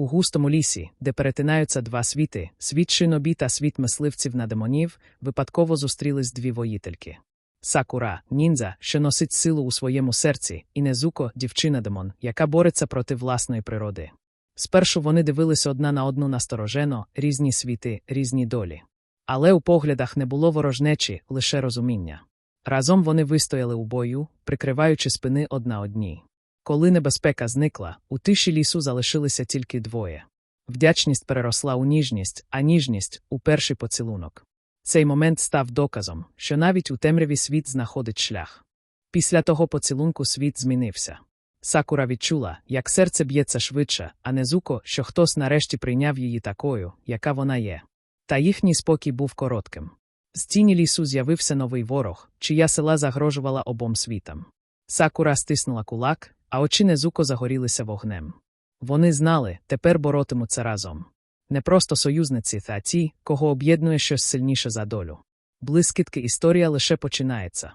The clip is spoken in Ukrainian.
У густому лісі, де перетинаються два світи, світ шинобі та світ мисливців на демонів, випадково зустрілись дві воїтельки. Сакура, ніндзя, що носить силу у своєму серці, і Незуко, дівчина-демон, яка бореться проти власної природи. Спершу вони дивилися одна на одну насторожено, різні світи, різні долі. Але у поглядах не було ворожнечі, лише розуміння. Разом вони вистояли у бою, прикриваючи спини одна одній. Коли небезпека зникла, у тиші лісу залишилися тільки двоє. Вдячність переросла у ніжність, а ніжність у перший поцілунок. Цей момент став доказом, що навіть у темряві світ знаходить шлях. Після того поцілунку світ змінився. Сакура відчула, як серце б'ється швидше, а Незуко, що хтось нарешті прийняв її такою, яка вона є. Та їхній спокій був коротким. З тіні лісу з'явився новий ворог, чия села загрожувала обом світам. Сакура стиснула кулак, а очі Незуко загорілися вогнем. Вони знали, тепер боротимуться разом. Не просто союзниці, та ті, кого об'єднує щось сильніше за долю. Блискітки історія лише починається.